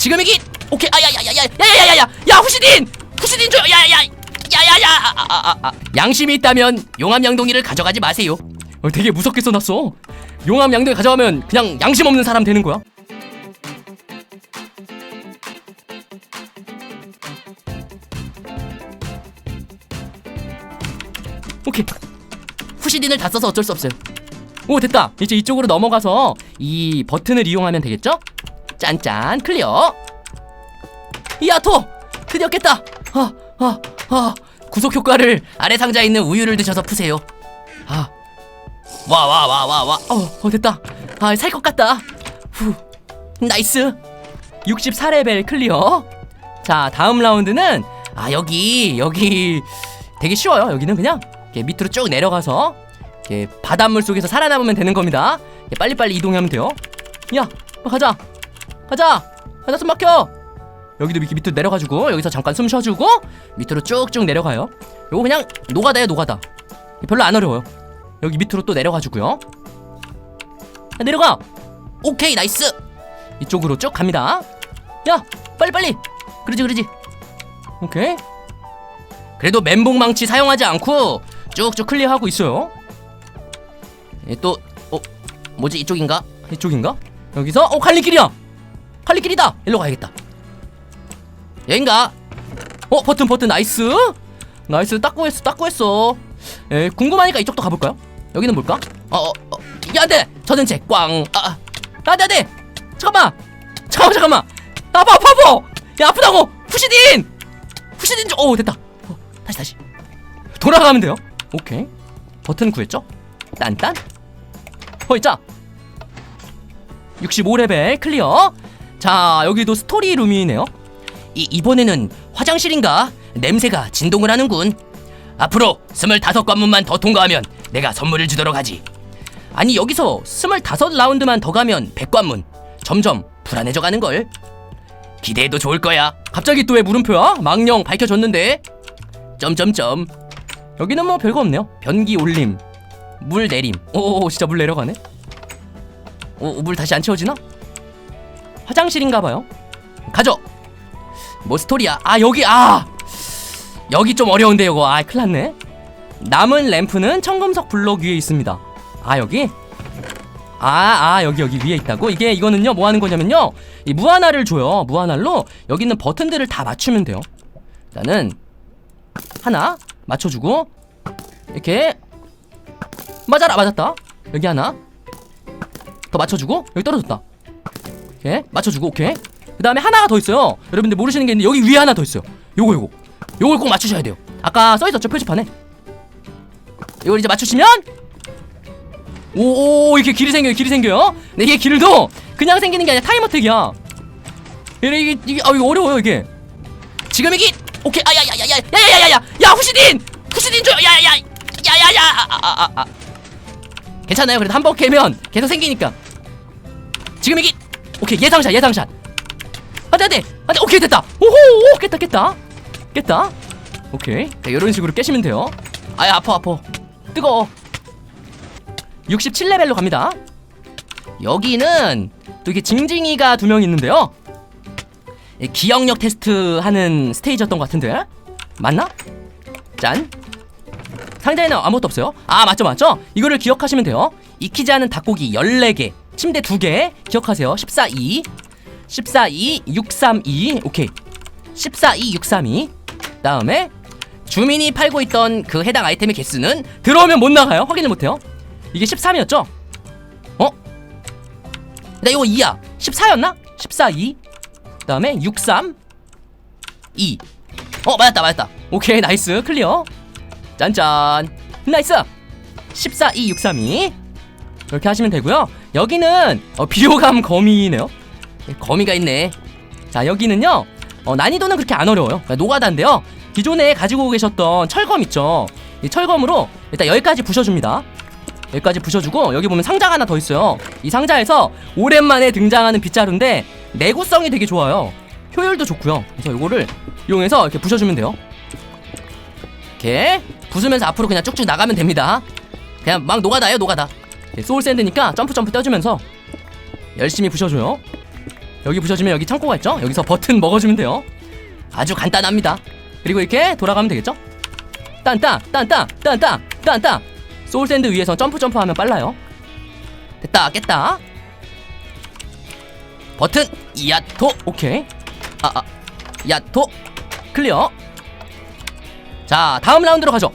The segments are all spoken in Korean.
지금이기 오케이 아야야야야야야야야야 야 후시딘 후시딘 줘요 야야야 야야야 아, 아, 아, 아. 양심이 있다면 용암 양동이를 가져가지 마세요 어, 되게 무섭게 써놨어 용암 양동이 가져가면 그냥 양심 없는 사람 되는 거야 오케이 후시딘을 다 써서 어쩔 수 없어요 오 됐다 이제 이쪽으로 넘어가서 이 버튼을 이용하면 되겠죠? 짠짠 클리어. 야토! 드디어 깼다. 아, 아, 아. 구속 효과를 아래 상자에 있는 우유를 드셔서 푸세요. 아. 와 와 와 와와. 어, 어 됐다. 아 살 것 같다. 후. 나이스. 64레벨 클리어. 자 다음 라운드는 아 여기 여기. 되게 쉬워요. 여기는 그냥 이렇게 밑으로 쭉 내려가서 이렇게 바닷물 속에서 살아남으면 되는 겁니다. 빨리빨리 이동하면 돼요. 야 가자 가자. 가자 숨 막혀. 여기도 이렇게 밑으로 내려가지고 여기서 잠깐 숨 쉬어주고 밑으로 쭉쭉 내려가요. 요거 그냥 노가다예요 노가다. 별로 안 어려워요. 여기 밑으로 또 내려가지고요. 야, 내려가. 오케이 나이스. 이쪽으로 쭉 갑니다. 야 빨리빨리. 그러지 그러지. 오케이. 그래도 멘붕망치 사용하지 않고 쭉쭉 클리어하고 있어요. 예, 또 어, 뭐지? 이쪽인가? 이쪽인가? 여기서 어 갈림길이야 갈림길이다. 일로 가야겠다. 여긴가? 어 버튼 버튼 나이스. 나이스. 딱 구했어 딱 구했어. 에 궁금하니까 이쪽도 가볼까요? 여기는 뭘까? 어어 어, 야 안돼! 저전체 꽝. 아, 아. 안돼 안돼! 잠깐만! 잠깐만 잠깐만! 아파 아파 아파! 야 아프다고! 후시딘! 후시딘 좀오 됐다. 어, 다시 다시. 돌아가면 돼요. 오케이. 버튼 구했죠? 딴딴. 허이자 65레벨 클리어 자 여기도 스토리 룸이네요. 이, 이번에는 화장실인가? 냄새가 진동을 하는군. 앞으로 25관문만 더 통과하면 내가 선물을 주도록 하지. 아니 여기서 25라운드만 더 가면 100관문. 점점 불안해져 가는걸. 기대해도 좋을 거야. 갑자기 또 왜 물음표야? 망령 밝혀졌는데. 점점점. 여기는 뭐 별거 없네요. 변기 올림 물 내림. 오 진짜 물 내려가네. 오 물 다시 안 채워지나? 화장실인가봐요 가죠 뭐 스토리야 아 여기 아 여기 좀 어려운데 이거 아 큰일났네 남은 램프는 청금석 블록 위에 있습니다 아 여기 아, 아, 여기, 여기 위에 있다고? 이게, 이거는요, 뭐 하는 거냐면요. 이 무한알을 줘요. 무한알로 여기 있는 버튼들을 다 맞추면 돼요. 일단은, 하나, 맞춰주고, 이렇게, 맞아라, 맞았다. 여기 하나, 더 맞춰주고, 여기 떨어졌다. 이렇게, 맞춰주고, 오케이. 그 다음에 하나가 더 있어요. 여러분들 모르시는 게 있는데, 여기 위에 하나 더 있어요. 요거, 요거. 요걸 꼭 맞추셔야 돼요. 아까 써있었죠, 표지판에. 이걸 이제 맞추시면, 오, 오 이렇게 길이 생겨요 길이 생겨요 근데 이게 길도 그냥 생기는 게 아니라 타임어택이야 이게 이게, 이게 아 이거 어려워요 이게 지금 이게 오케이 아야야야야야야야야야 야 후시딘 후시딘 줘요 야야야 야야야 아아아 아, 아. 괜찮아요 그래도 한 번 깨면 계속 생기니까 지금 이게 오케이 예상샷 예상샷 안돼 안돼 안돼 오케이 됐다 오호 오, 깼다 깼다 깼다 오케이 자 이런 식으로 깨시면 돼요 아야 아파 아파 뜨거워 67레벨로 갑니다. 여기는 또 이게 징징이가 두 명 있는데요. 이 기억력 테스트 하는 스테이지였던 것 같은데 맞나? 짠. 상자에는 아무것도 없어요. 아 맞죠 맞죠. 이거를 기억하시면 돼요. 익히지 않은 닭고기 14개, 침대 2개 기억하세요. 14, 2, 14, 2, 6, 3, 2 오케이. 14, 2, 6, 3, 2 다음에 주민이 팔고 있던 그 해당 아이템의 개수는 들어오면 못 나가요. 확인을 못해요. 이게 13이었죠? 어? 나 이거 2야 14였나? 14, 2 그다음에 6, 3 2 어, 맞았다 맞았다 오케이 나이스 클리어 짠짠 나이스 14, 2, 6, 3, 2 이렇게 하시면 되고요. 여기는 어, 비호감 거미네요. 네, 거미가 있네. 자 여기는요 어, 난이도는 그렇게 안 어려워요. 그러니까 노가다인데요. 기존에 가지고 계셨던 철검 있죠? 이 철검으로 일단 여기까지 부셔줍니다. 여기까지 부셔주고 여기 보면 상자가 하나 더 있어요. 이 상자에서 오랜만에 등장하는 빗자루인데 내구성이 되게 좋아요. 효율도 좋고요. 그래서 이거를 이용해서 이렇게 부셔주면 돼요. 이렇게 부수면서 앞으로 그냥 쭉쭉 나가면 됩니다. 그냥 막 노가다예요 노가다 소울 샌드니까 점프 점프 떠주면서 열심히 부셔줘요 여기 보셔주면 여기 창고가 있죠? 여기서 버튼 먹어주면 돼요. 아주 간단합니다. 그리고 이렇게 돌아가면 되겠죠? 딴딴 딴딴 딴딴 딴딴 소울 샌드 위에서 점프 점프 하면 빨라요. 됐다 깼다. 버튼 야토 오케이. 아아 야토 클리어. 자 다음 라운드로 가죠.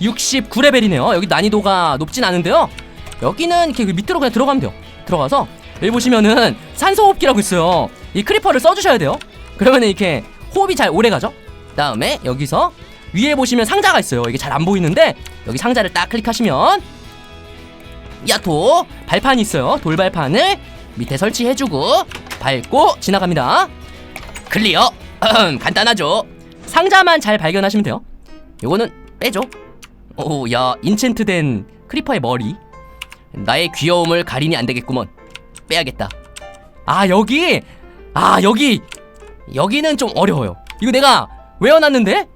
69레벨이네요. 여기 난이도가 높진 않은데요. 여기는 이렇게 밑으로 그냥 들어가면 돼요. 들어가서 여기 보시면은 산소 호흡기라고 있어요. 이 크리퍼를 써주셔야 돼요. 그러면 이렇게 호흡이 잘 오래 가죠. 다음에 여기서 위에 보시면 상자가 있어요. 이게 잘 안 보이는데 여기 상자를 딱 클릭하시면 야토 발판이 있어요. 돌발판을 밑에 설치해주고 밟고 지나갑니다. 클리어. 간단하죠. 상자만 잘 발견하시면 돼요. 요거는 빼죠. 오, 야, 인챈트된 크리퍼의 머리. 나의 귀여움을 가리니 안 되겠구먼. 빼야겠다. 아, 여기! 아, 여기! 여기는 좀 어려워요. 이거 내가 외워놨는데?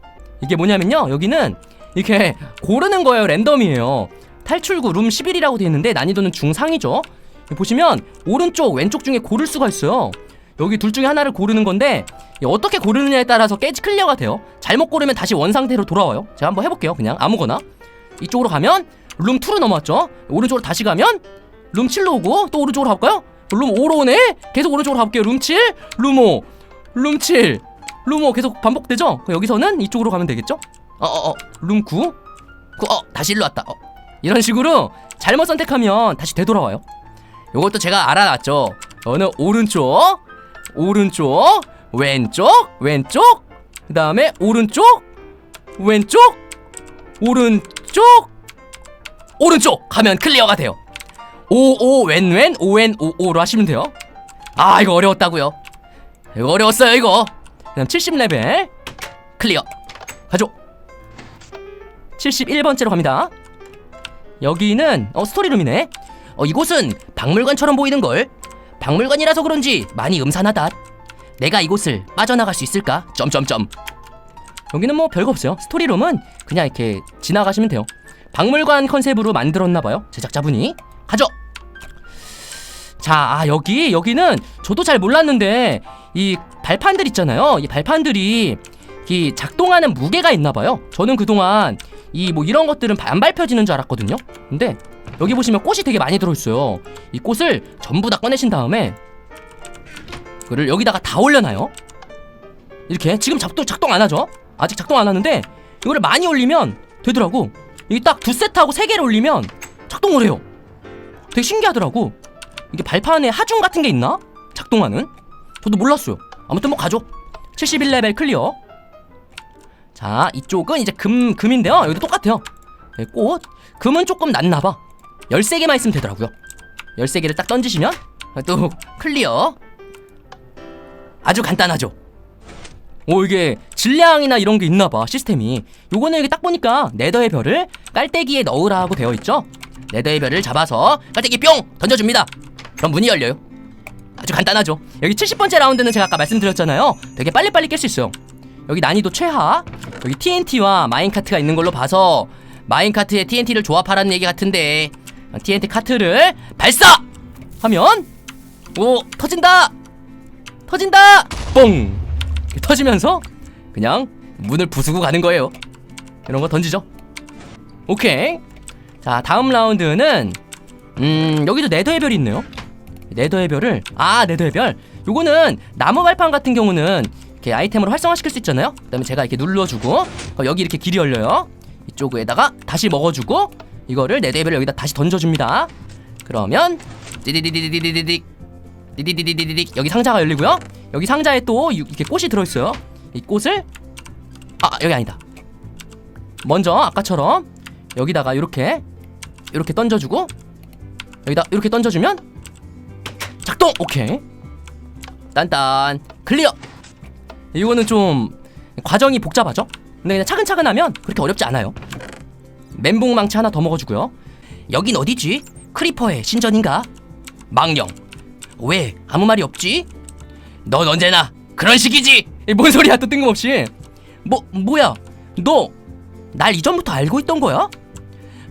이게 뭐냐면요. 여기는 이렇게 고르는 거예요. 랜덤이에요. 탈출구 룸 11이라고 되어 있는데 난이도는 중상이죠. 보시면 오른쪽, 왼쪽 중에 고를 수가 있어요. 여기 둘 중에 하나를 고르는 건데 이 어떻게 고르느냐에 따라서 깨지 클리어가 돼요. 잘못 고르면 다시 원 상태로 돌아와요. 제가 한번 해볼게요. 그냥 아무거나 이쪽으로 가면 룸 2로 넘어왔죠. 오른쪽으로 다시 가면 룸 7로 오고 또 오른쪽으로 가볼까요? 룸 5로 오네. 계속 오른쪽으로 가볼게요. 룸 7, 룸 5, 룸 7, 룸 5 계속 반복되죠. 여기서는 이쪽으로 가면 되겠죠? 어어어 어, 룸 9, 9, 어 다시 일로 왔다. 어. 이런 식으로 잘못 선택하면 다시 되돌아와요. 요것도 제가 알아놨죠. 어느 오른쪽, 오른쪽, 왼쪽, 왼쪽, 그 다음에 오른쪽, 왼쪽, 오른쪽, 오른쪽 가면 클리어가 돼요. 오오 왼왼 오왼 오오로 하시면 돼요. 아 이거 어려웠다고요. 이거 어려웠어요 이거. 그다음 70레벨 클리어 가죠. 71번째로 갑니다. 여기는 어 스토리룸이네. 어 이곳은 박물관처럼 보이는 걸. 박물관이라서 그런지 많이 음산하다. 내가 이곳을 빠져나갈 수 있을까? 점점점. 여기는 뭐 별거 없어요. 스토리룸은 그냥 이렇게 지나가시면 돼요. 박물관 컨셉으로 만들었나 봐요. 제작자분이. 가죠. 자, 아, 여기 여기는 저도 잘 몰랐는데 이 발판들 있잖아요. 이 발판들이 이 작동하는 무게가 있나 봐요. 저는 그동안 이 뭐 이런 것들은 안 밟혀지는 줄 알았거든요. 근데 여기 보시면 꽃이 되게 많이 들어 있어요. 이 꽃을 전부 다 꺼내신 다음에 그를 여기다가 다 올려놔요. 이렇게 지금 작동 작동 안 하죠? 아직 작동 안 하는데 이거를 많이 올리면 되더라고. 이게 딱두 세트하고 세 개를 올리면 작동을 해요. 되게 신기하더라고. 이게 발판에 하중 같은 게 있나? 작동하는? 저도 몰랐어요. 아무튼 뭐 가죠. 71레벨 클리어. 자, 이쪽은 이제 금 금인데요. 여기도 똑같아요. 네, 꽃. 금은 조금 낮나봐. 13개만 있으면 되더라고요. 13개를 딱 던지시면 또 클리어. 아주 간단하죠. 오 이게 질량이나 이런 게 있나 봐 시스템이. 요거는 여기 딱 보니까 네더의 별을 깔때기에 넣으라고 되어 있죠? 네더의 별을 잡아서 깔때기 뿅! 던져줍니다. 그럼 문이 열려요. 아주 간단하죠? 여기 70번째 라운드는 제가 아까 말씀드렸잖아요. 되게 빨리빨리 깰 수 있어요. 여기 난이도 최하. 여기 TNT와 마인카트가 있는 걸로 봐서 마인카트에 TNT를 조합하라는 얘기 같은데 TNT 카트를 발사! 하면 오 터진다! 터진다! 뽕 터지면서 그냥 문을 부수고 가는 거예요. 이런 거 던지죠. 오케이. 자, 다음 라운드는 음, 여기도 네더의 별이 있네요. 네더의 별을 아, 네더의 별. 요거는 나무 발판 같은 경우는 이렇게 아이템으로 활성화시킬 수 있잖아요. 그다음에 제가 이렇게 눌러 주고 그럼 여기 이렇게 길이 열려요. 이쪽에다가 다시 먹어 주고 이거를 네더의 별을 여기다 다시 던져 줍니다. 그러면 디디디디디디디디 디디디디디디 여기 상자가 열리고요. 여기 상자에 또 유- 이렇게 꽃이 들어있어요. 이 꽃을 아 여기 아니다. 먼저 아까처럼 여기다가 이렇게 이렇게 던져주고 여기다 이렇게 던져주면 작동! 오케이. 딴딴. 클리어! 이거는 좀 과정이 복잡하죠? 근데 그냥 차근차근 하면 그렇게 어렵지 않아요. 멘붕망치 하나 더 먹어주고요. 여긴 어디지? 크리퍼의 신전인가? 망령. 왜 아무 말이 없지 넌 언제나 그런 식이지. 뭔 소리야 또 뜬금없이. 뭐 뭐야? 너 날 이전부터 알고 있던 거야?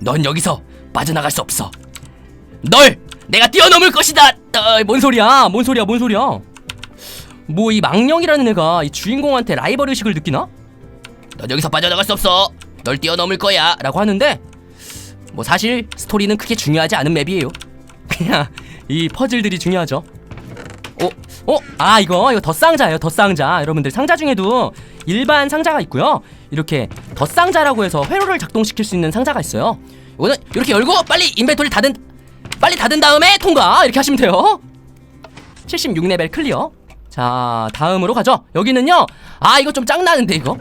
넌 여기서 빠져나갈 수 없어. 널 내가 뛰어넘을 것이다. 어, 뭔 소리야? 뭔 소리야? 뭔 소리야? 뭐 이 망령이라는 애가 이 주인공한테 라이벌 의식을 느끼나? 넌 여기서 빠져나갈 수 없어. 널 뛰어넘을 거야. 라고 하는데 뭐 사실 스토리는 크게 중요하지 않은 맵이에요. 그냥 이 퍼즐들이 중요하죠. 어? 어? 아 이거 이거 덧상자예요 덧상자. 여러분들 상자 중에도 일반 상자가 있고요. 이렇게 덧상자라고 해서 회로를 작동시킬 수 있는 상자가 있어요. 이거는 이렇게 열고 빨리 인벤토리 닫은 빨리 닫은 다음에 통과! 이렇게 하시면 돼요. 76레벨 클리어. 자 다음으로 가죠. 여기는요. 아 이거 좀 짱나는데 이거?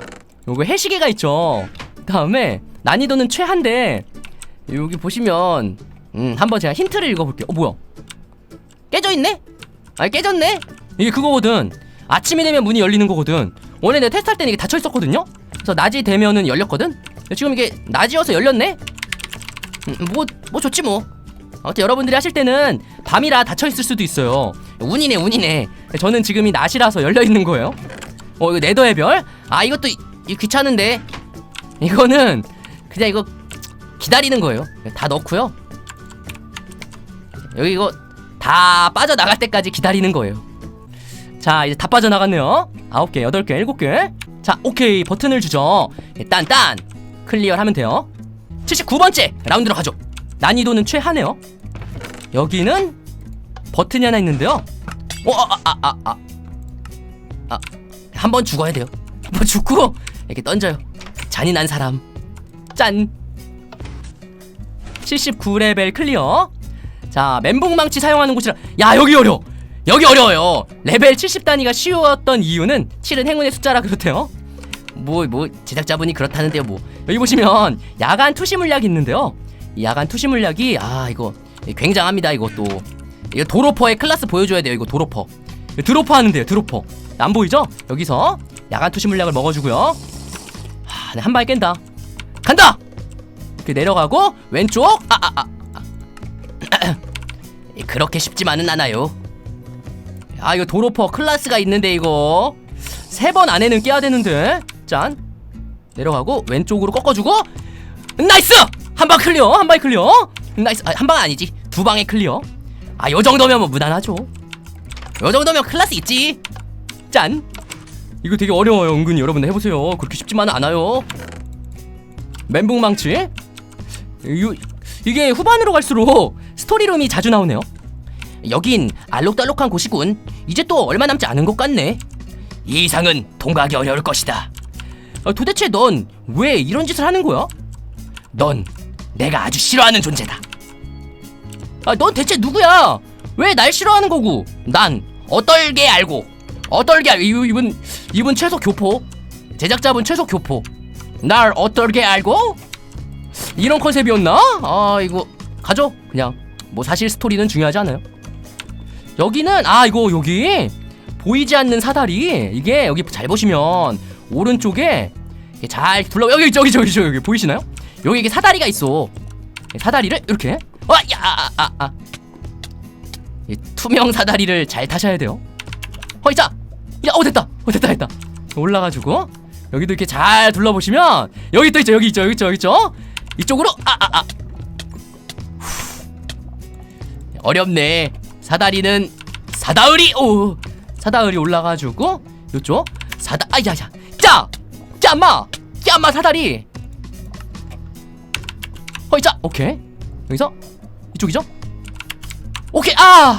요거 해시계가 있죠. 다음에 난이도는 최한데 여기 보시면 음 한번 제가 힌트를 읽어볼게요. 어 뭐야? 깨져있네? 아니 깨졌네? 이게 그거거든. 아침이 되면 문이 열리는 거거든. 원래 내가 테스트할 때는 이게 닫혀 있었거든요? 그래서 낮이 되면은 열렸거든? 지금 이게 낮이어서 열렸네? 음, 뭐, 뭐 좋지 뭐. 아무튼 여러분들이 하실 때는 밤이라 닫혀 있을 수도 있어요. 운이네 운이네. 저는 지금 이 낮이라서 열려 있는 거예요. 어 이거 네더의 별? 아 이것도 이, 이 귀찮은데. 이거는 그냥 이거 기다리는 거예요. 다 넣고요. 여기 이거 다 빠져나갈 때까지 기다리는 거예요. 자, 이제 다 빠져나갔네요. 아홉 개, 여덟 개, 일곱 개. 자, 오케이. 버튼을 주죠. 예, 딴딴. 클리어 하면 돼요. 79번째 라운드로 가죠. 난이도는 최하네요. 여기는 버튼이 하나 있는데요. 어, 아, 아, 아, 아. 아, 한번 죽어야 돼요. 한 번 죽고 이렇게 던져요. 잔인한 사람. 짠. 79레벨 클리어. 자 멘붕망치 사용하는 곳이라 야 여기 어려 여기 어려워요. 레벨 70단위가 쉬웠던 이유는 7은 행운의 숫자라 그렇대요. 뭐뭐 제작자분이 그렇다는데요 뭐. 여기 보시면 야간 투시 물약이 있는데요. 이 야간 투시 물약이 아 이거 굉장합니다 이것도 이거 도로퍼의 클라스 보여줘야 돼요 이거 도로퍼. 드로퍼 하는데요 드로퍼. 안 보이죠? 여기서 야간 투시 물약을 먹어주고요. 하, 네, 한 방에 깬다. 간다! 이렇게 내려가고 왼쪽 아아 아, 그렇게 쉽지만은 않아요. 아 이거 도로퍼 클라스가 있는데 이거. 세 번 안에는 깨야 되는데. 짠. 내려가고 왼쪽으로 꺾어주고. 나이스! 한 방 클리어 한 방에 클리어. 나이스. 아, 한방 아니지. 두 방에 클리어. 아 요 정도면 뭐 무난하죠. 요 정도면 클라스 있지. 짠. 이거 되게 어려워요 은근히. 여러분들 해보세요. 그렇게 쉽지만은 않아요. 멘붕망치. 요, 이게 후반으로 갈수록 스토리룸이 자주 나오네요. 여긴 알록달록한 곳이군. 이제 또 얼마 남지 않은 것 같네. 이 이상은 통과하기 어려울 것이다. 아, 도대체 넌 왜 이런 짓을 하는 거야? 넌 내가 아주 싫어하는 존재다. 아, 넌 대체 누구야? 왜 날 싫어하는 거고? 난 어떨게 알고 어떨게 알 이- 이분 이분 최소 교포 제작자분 최소 교포 날 어떨게 알고 이런 컨셉이었나? 아 이거 가죠 그냥 뭐 사실 스토리는 중요하지 않아요. 여기는 아 이거 여기 보이지 않는 사다리. 이게 여기 잘 보시면 오른쪽에 잘 둘러 여기 저기 저기 저기 여기 보이시나요? 여기 이게 사다리가 있어. 사다리를 이렇게. 어, 와야아아 아 투명 사다리를 잘 타셔야 돼요. 허이자 야어 됐다. 어 됐다 됐다. 올라가지고 여기도 이렇게 잘 둘러보시면 여기 또 있죠 여기 있죠 여기 있죠 여기 있죠? 이쪽으로 아아아 어렵네. 사다리는 사다으리. 오 사다으리 올라가지고 요쪽 사다 아야야. 짜 짜마 짜마 사다리. 허이자 오케이. 여기서? 이쪽이죠? 오케이. 아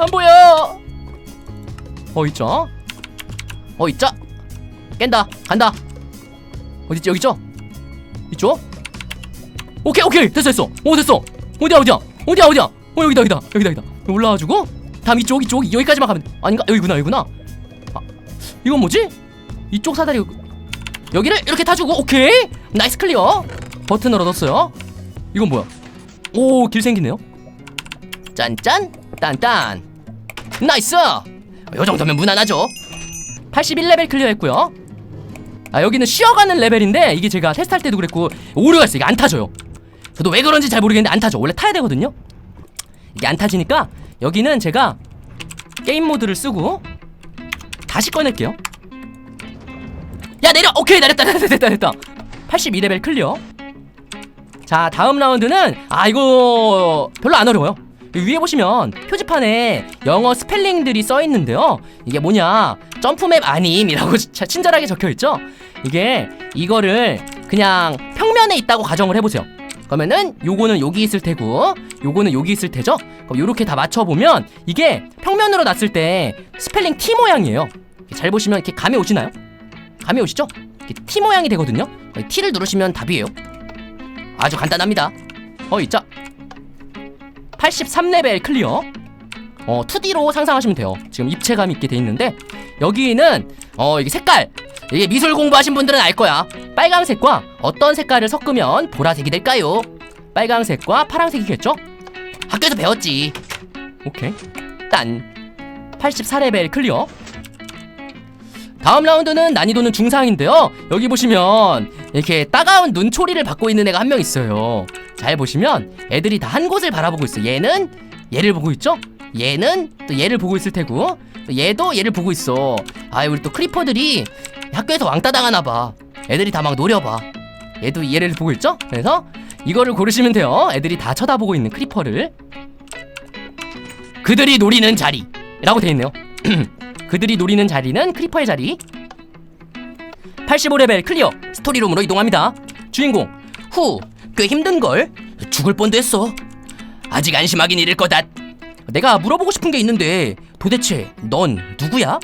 안 보여. 어 있죠 어 있자 깬다. 간다. 어디지 여기 있죠? 이쪽? 오케이 오케이. 됐어 됐어. 오 됐어. 어디야 어디야 어디야 어디야? 어 여기다 여기다 여기다 여기다. 올라와가지고 다음 이쪽 이쪽 여기까지만 가면 아닌가? 여기구나 여기구나. 아 이건 뭐지? 이쪽 사다리 여기를 이렇게 타주고 오케이. 나이스 클리어. 버튼을 얻었어요. 이건 뭐야? 오 길 생기네요. 짠짠 딴딴. 나이스! 요 정도면 무난하죠. 81레벨 클리어했고요. 아 여기는 쉬어가는 레벨인데 이게 제가 테스트할 때도 그랬고 오류가 있어 이게 안 타져요 저도 왜 그런지 잘 모르겠는데 안 타죠 원래 타야 되거든요 이게 안 타지니까 여기는 제가 게임 모드를 쓰고 다시 꺼낼게요 야 내려 오케이 내렸다 됐다 됐다 됐다 82레벨 클리어 자 다음 라운드는 아 이거 별로 안 어려워요 위에 보시면 표지판에 영어 스펠링들이 써 있는데요. 이게 뭐냐? 점프맵 아님이라고 자- 친절하게 적혀 있죠. 이게 이거를 그냥 평면에 있다고 가정을 해보세요. 그러면은 요거는 여기 있을 테고 요거는 여기 있을 테죠. 그럼 요렇게 다 맞춰 보면 이게 평면으로 놨을 때 스펠링 T 모양이에요. 잘 보시면 이렇게 감이 오시나요? 감이 오시죠? 이렇게 T 모양이 되거든요. T를 누르시면 답이에요. 아주 간단합니다. 어 있자. 83레벨 클리어. 어 2D로 상상하시면 돼요. 지금 입체감 있게 돼 있는데 여기는 어 이게 색깔 이게 미술 공부하신 분들은 알 거야. 빨강색과 어떤 색깔을 섞으면 보라색이 될까요? 빨강색과 파란색이겠죠? 학교에서 배웠지. 오케이. 딴 84레벨 클리어. 다음 라운드는 난이도는 중상인데요. 여기 보시면 이렇게 따가운 눈초리를 받고 있는 애가 한 명 있어요. 잘 보시면 애들이 다 한 곳을 바라보고 있어. 얘는 얘를 보고 있죠? 얘는 또 얘를 보고 있을 테고 또 얘도 얘를 보고 있어. 아, 우리 또 크리퍼들이 학교에서 왕따 당하나 봐. 애들이 다 막 노려봐. 얘도 얘를 보고 있죠? 그래서 이거를 고르시면 돼요. 애들이 다 쳐다보고 있는 크리퍼를. 그들이 노리는 자리 라고 돼 있네요. 그들이 노리는 자리는 크리퍼의 자리. 85레벨 클리어 스토리룸으로 이동합니다. 주인공 후 꽤 힘든 걸 죽을 뻔도 했어. 아직 안심하긴 이를 거다. 내가 물어보고 싶은 게 있는데 도대체 넌 누구야?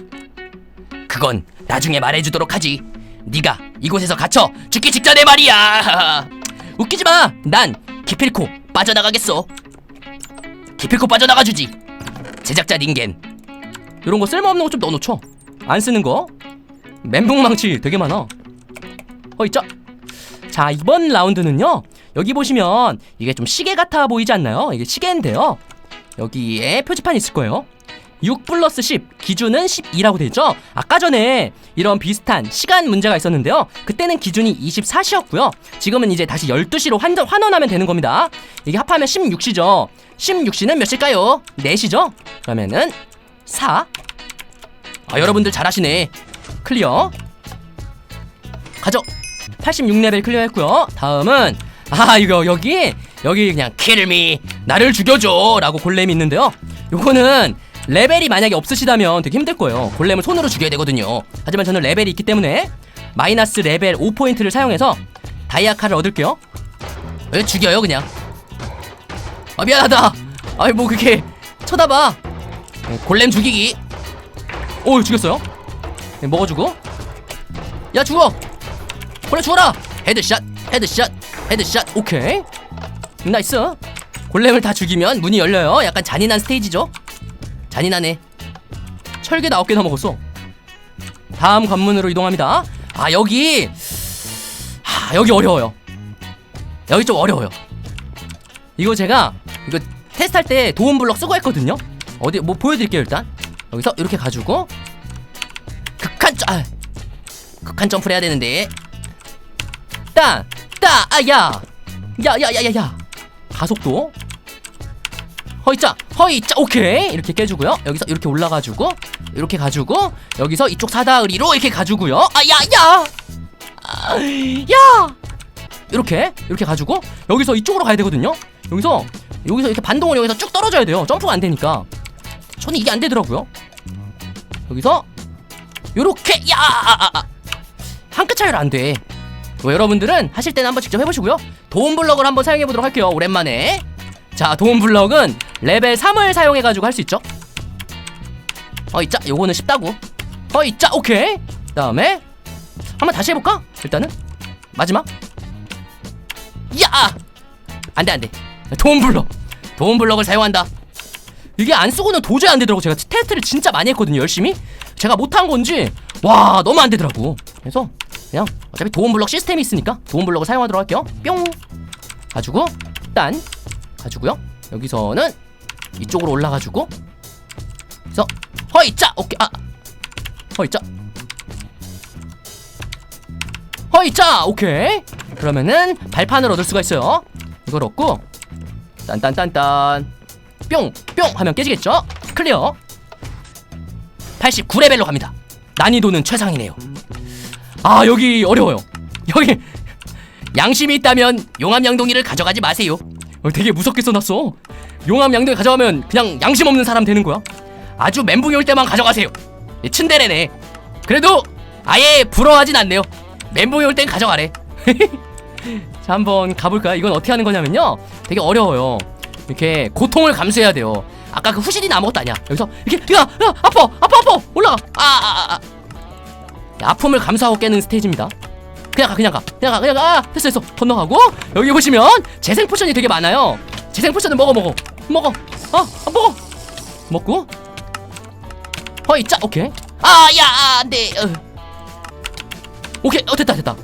그건 나중에 말해주도록 하지. 네가 이곳에서 갇혀 죽기 직전에 말이야. 웃기지 마. 난 기필코 빠져나가겠어. 기필코 빠져나가 주지. 제작자 닌겐. 이런 거 쓸모없는 거 좀 넣어놓죠. 안 쓰는 거. 멘붕망치 되게 많아. 어 있죠. 자 이번 라운드는요. 여기 보시면 이게 좀 시계 같아 보이지 않나요? 이게 시계인데요. 여기에 표지판이 있을 거예요. 6 플러스 10 기준은 12라고 돼 있죠. 아까 전에 이런 비슷한 시간 문제가 있었는데요. 그때는 기준이 24시였고요. 지금은 이제 다시 12시로 환, 환원하면 되는 겁니다. 이게 합하면 16시죠. 16시는 몇 시일까요? 4시죠? 그러면은 4. 아, 여러분들 잘하시네. 클리어. 가죠. 86레벨 클리어했고요. 다음은 아 이거 여기 여기 그냥 킬미 나를 죽여줘 라고 골렘이 있는데요. 요거는 레벨이 만약에 없으시다면 되게 힘들 거예요. 골렘을 손으로 죽여야 되거든요. 하지만 저는 레벨이 있기 때문에 마이너스 레벨 5포인트를 사용해서 다이아카를 얻을게요. 왜 죽여요 그냥? 아 미안하다. 아이 뭐 그렇게 쳐다봐. 네, 골렘 죽이기. 오 죽였어요. 네, 먹어주고. 야 죽어. 골렘 죽어라. 헤드샷, 헤드샷, 헤드샷. 오케이. 나이스. 골렘을 다 죽이면 문이 열려요. 약간 잔인한 스테이지죠. 잔인하네. 철개 나 9개나 먹었어. 다음 관문으로 이동합니다. 아 여기 아 여기 어려워요. 여기 좀 어려워요. 이거 제가 이거 테스트할 때 도움 블럭 쓰고 했거든요. 어디 뭐 보여드릴게요 일단. 여기서 이렇게 가지고 극한 점, 아, 극한 점프를 해야 되는데. 따, 따, 아, 야, 야, 야, 야, 야, 야. 가속도. 허이짜, 허이짜, 오케이. 이렇게 깨주고요. 여기서 이렇게 올라가지고, 이렇게 가지고, 여기서 이쪽 사다으리로 이렇게 가지고요. 아, 야, 야, 아, 야. 이렇게, 이렇게 가지고, 여기서 이쪽으로 가야 되거든요. 여기서, 여기서 이렇게 반동을 여기서 쭉 떨어져야 돼요. 점프가 안 되니까. 저는 이게 안 되더라고요. 여기서, 요렇게, 야, 아, 아, 아. 한끗 차이로 안 돼. 뭐 여러분들은 하실 때는 한번 직접 해보시고요. 도움 블럭을 한번 사용해 보도록 할게요. 오랜만에. 자, 도움 블럭은 레벨 3을 사용해가지고 할 수 있죠. 어, 있자. 요거는 쉽다고. 어, 있자. 오케이. 다음에 한번 다시 해볼까? 일단은 마지막. 야! 안돼 안돼. 도움 블럭. 도움 블럭을 사용한다. 이게 안 쓰고는 도저히 안 되더라고. 제가 테스트를 진짜 많이 했거든요. 열심히. 제가 못한 건지 와 너무 안 되더라고. 그래서 그냥 어차피 도움 블럭 시스템이 있으니까 도움 블럭을 사용하도록 할게요. 뿅 가지고 딴 가지고요. 여기서는 이쪽으로 올라가지고. 그래서 허이짜! 오케이. 아! 허이짜. 허이짜! 오케이. 그러면은 발판을 얻을 수가 있어요. 이걸 얻고 딴딴딴딴. 뿅! 뿅! 하면 깨지겠죠? 클리어. 89레벨로 갑니다. 난이도는 최상이네요. 아 여기 어려워요. 여기 양심이 있다면 용암 양동이를 가져가지 마세요 어, 되게 무섭게 써놨어. 용암 양동이 가져가면 그냥 양심 없는 사람 되는 거야. 아주 멘붕이 올 때만 가져가세요. 예, 츤데레네. 그래도 아예 부러워하진 않네요. 멘붕이 올 땐 가져가래. 자 한번 가볼까요? 이건 어떻게 하는 거냐면요. 되게 어려워요. 이렇게 고통을 감수해야 돼요. 아까 그 후실이 아무것도 아니야. 여기서 이렇게 야, 야 아파 아파 아파 올라가. 아, 아, 아, 아. 야, 아픔을 감수하고 깨는 스테이지입니다. 그냥 가 그냥 가. 그냥 가 그냥 가. 아, 됐어 됐어. 건너가고. 여기 보시면 재생 포션이 되게 많아요. 재생 포션을 먹어 먹어. 먹어. 아, 아 먹어. 먹고. 허이 짜 오케이. 아야 안돼 어. 오케이. 어 됐다 됐다.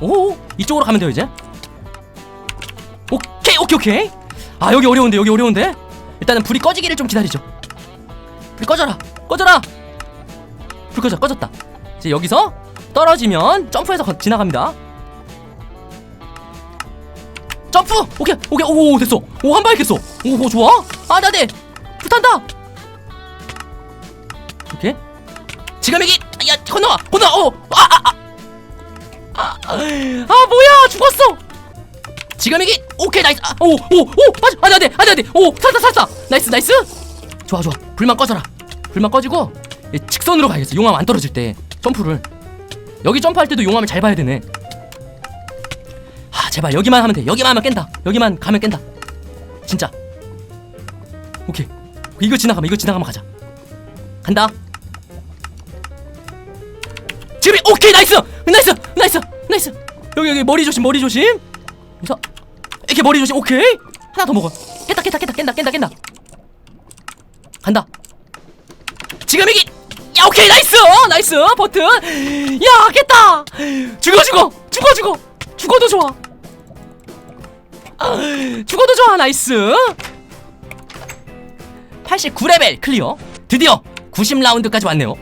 오 이쪽으로 가면 돼요 이제. 오케이 오케이 오케이. 아 여기 어려운데 여기 어려운데. 일단은 불이 꺼지기를 좀 기다리죠. 불이 꺼져라. 꺼져라. 불 꺼져 꺼졌다. 이제 여기서 떨어지면 점프해서 거- 지나갑니다. 점프! 오케이 오케이. 오 됐어. 오 한 방에 깼어. 오, 오 좋아. 아 나네. 불탄다. 오케이. 지금 여기 야 건너와 건너와. 어아아아. 아, 아, 아, 뭐야. 죽었어. 지금 여기. 오케이 나이스. 아, 오 오 오 맞아 안 돼 안 돼 안 돼 안 돼 오 살았다 살았다. 나이스 나이스. 좋아 좋아. 불만 꺼져라. 불만 꺼지고 이 직선으로 가야겠어. 용암 안 떨어질 때 점프를 여기 점프할 때도 용암을 잘 봐야 되네. 아 제발 여기만 하면 돼. 여기만 하면 깬다. 여기만 가면 깬다. 진짜. 오케이. 이거 지나가면 이거 지나가면 가자. 간다. 지금 오케이 나이스! 나이스! 나이스! 나이스! 여기 여기 머리 조심 머리 조심. 그래서. 이렇게 머리 조심 오케이. 하나 더 먹어. 깼다 깼다 깼다 깬다 깬다 깬다. 간다. 지금 이기 야 오케이 나이스! 나이스 버튼. 야 깼다! 죽어 죽어! 죽어 죽어! 죽어도 좋아. 아, 죽어도 좋아 나이스. 89레벨 클리어. 드디어 90라운드까지 왔네요.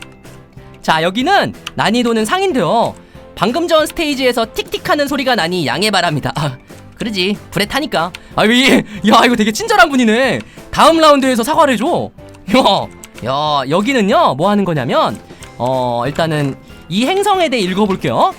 자 여기는 난이도는 상인데요. 방금 전 스테이지에서 틱틱하는 소리가 나니 양해 바랍니다. 아 그러지. 불에 타니까. 아야 이거 되게 친절한 분이네. 다음 라운드에서 사과를 해줘. 야, 야 여기는요 뭐 하는 거냐면 어 일단은 이 행성에 대해 읽어볼게요